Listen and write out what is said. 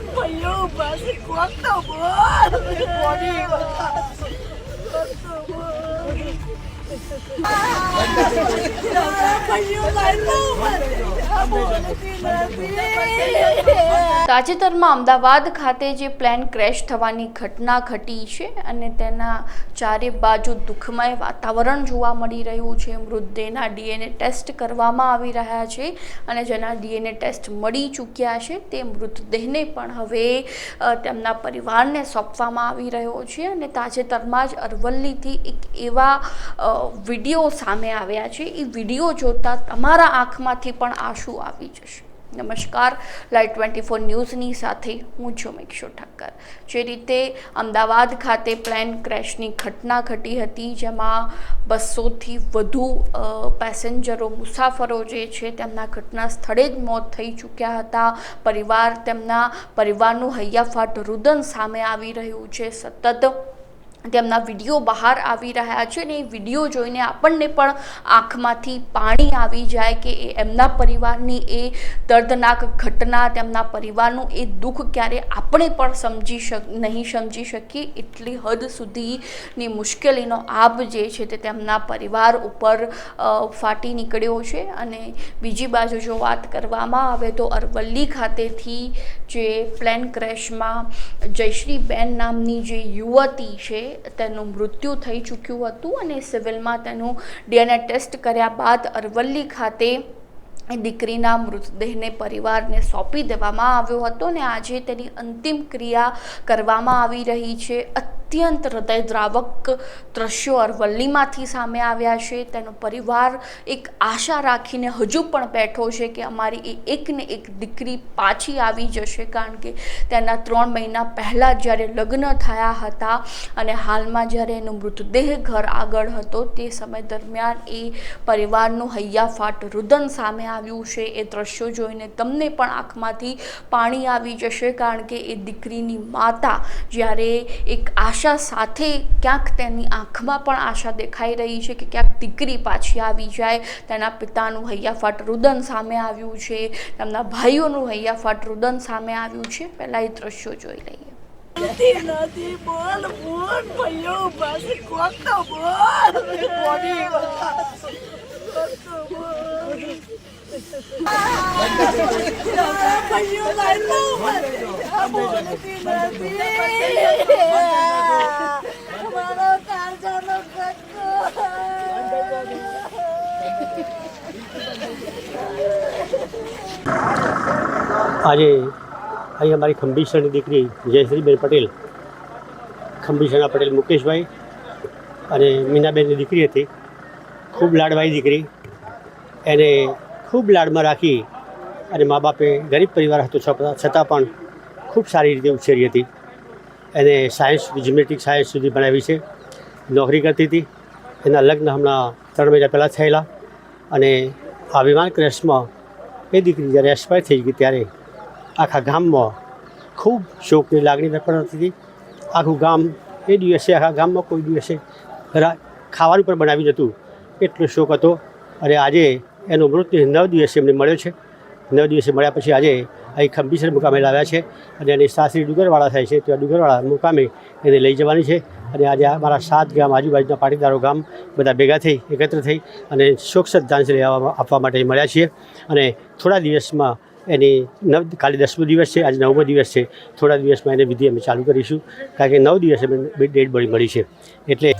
બોલ ભાઈઓ પાસે કોક તો બોલ કોની કોક તો બોલ ભાઈઓ લાઈ લો મને આ બોલતી નથી તાજેતરમાં અમદાવાદ ખાતે જે પ્લેન ક્રેશ થવાની ઘટના ઘટી છે અને તેના ચારે બાજુ દુઃખમય વાતાવરણ જોવા મળી રહ્યું છે. મૃતદેહના ડીએનએ ટેસ્ટ કરવામાં આવી રહ્યા છે અને જેના ડીએનએ ટેસ્ટ મળી ચૂક્યા છે તે મૃતદેહને પણ હવે તેમના પરિવારને સોંપવામાં આવી રહ્યો છે અને તાજેતરમાં જ અરવલ્લીથી એક એવા વીડિયો સામે આવ્યા છે. એ વીડિયો જોતા તમારા આંખમાંથી પણ આંસુ આવી જશે. નમસ્કાર લાઈવ ટ્વેન્ટી ફોર ન્યૂઝની સાથે હું છું મેક્ષો ઠક્કર. જે રીતે અમદાવાદ ખાતે પ્લેન ક્રેશની ઘટના ઘટી હતી, જેમાં બસોથી વધુ પેસેન્જરો, મુસાફરો જે છે, તેમના ઘટના સ્થળે જ મોત થઈ ચૂક્યા હતા. પરિવાર તેમના પરિવારનું હૈયાફાટ રુદન સામે આવી રહ્યું છે. સતત તેમના વીડિયો બહાર આવી રહ્યા છે અને એ વીડિયો જોઈને આપણને પણ આંખમાંથી પાણી આવી જાય કે એમના પરિવારની એ દર્દનાક ઘટના, તેમના પરિવારનું એ દુઃખ ક્યારે આપણે પણ સમજી શક, નહીં સમજી શકીએ, એટલી હદ સુધીની મુશ્કેલીનો આબ જે છે તે તેમના પરિવાર ઉપર ફાટી નીકળ્યો છે. અને બીજી બાજુ જો વાત કરવામાં આવે તો અરવલ્લી ખાતેથી જે પ્લેન ક્રેશમાં જયશ્રીબેન નામની જે યુવતી છે તેનું મૃત્યુ થઈ ચૂક્યું હતું અને સિવિલમાં તેનું ડીએનએ ટેસ્ટ કર્યા બાદ અરવલ્લી ખાતે દીકરીના મૃતદેહને પરિવારને સોંપી દેવામાં આવ્યો હતો અને આજે તેની અંતિમ ક્રિયા કરવામાં આવી રહી છે. અત્યંત હૃદયદ્રાવક દ્રશ્યો અરવલ્લીમાંથી સામે આવ્યા છે. તેનો પરિવાર એક આશા રાખીને હજુ પણ બેઠો છે કે અમારી એ એકને એક દીકરી પાછી આવી જશે, કારણ કે તેના ત્રણ મહિના પહેલાં જ્યારે લગ્ન થયા હતા અને હાલમાં જ્યારે એનો મૃતદેહ ઘર આગળ હતો, તે સમય દરમિયાન એ પરિવારનું હૈયાફાટ રુદન સામે આવ્યું છે. એ દ્રશ્યો જોઈને તમને પણ આંખમાંથી પાણી આવી જશે, કારણ કે એ દીકરીની માતા જ્યારે એક આશા સાથે ક્યાંક તેની આંખમાં પણ આશા દેખાઈ રહી છે કે ક્યાંક દીકરી પાછી આવી જાય. તેના પિતાનું હૈયાફાટ રુદન સામે આવ્યું છે. તેમના ભાઈઓનું હૈયાફાટ રુદન સામે આવ્યું છે. પહેલાં એ દ્રશ્યો જોઈ લઈએ. નથી બોલ બોલ ભાઈઓ પાસે કોણ તો બોલ. આજે અહીં અમારી ખંભીસરની દીકરી જયશ્રીબેન પટેલ ખંભીસરના પટેલ મુકેશભાઈ અને મીનાબેનની દીકરી હતી. ખૂબ લાડવાઈ દીકરી. એને ખૂબ લાડમાં રાખી અને મા બાપે ગરીબ પરિવાર હતો છતાં પણ ખૂબ સારી રીતે ઉછેરી હતી. એને સાયન્સ જીમેટિક સાયન્સ સુધી ભણાવી છે. નોકરી કરતી હતી. એના લગ્ન હમણાં ત્રણ મહિના પહેલાં થયેલા. અને આ વિમાન ક્રેશમાં એ દીકરી જ્યારે એક્સપાયર થઈ ગઈ ત્યારે આખા ગામમાં ખૂબ શોકની લાગણી વેપાર હતી. આખું ગામ એ દિવસે, આખા ગામમાં કોઈ દિવસે ખાવાનું પણ બનાવી નહોતું. એટલો શોક હતો. અને આજે એનો મૃત્યુ નવ દિવસે એમને મળ્યો છે. નવ દિવસે મળ્યા પછી આજે અહીં ખંભીસર મુકામે લાવ્યા છે અને એની સાસરી ડુંગરવાળા થાય છે. ત્યાં ડુંગરવાળા મુકામે એને લઈ જવાની છે. અને આજે આ મારા સાત ગામ આજુબાજુના પાટીદારો ગામ બધા ભેગા થઈ, એકત્ર થઈ અને શોક શ્રદ્ધાંજલિ આપવા માટે મળ્યા છીએ. અને થોડા દિવસમાં એની નવ, કાલે દસમો દિવસ છે, આજે નવમો દિવસ છે. થોડા દિવસમાં એને વિધિ અમે ચાલુ કરીશું. કારણ કે નવ દિવસે ડેડ બોડી મળી છે. એટલે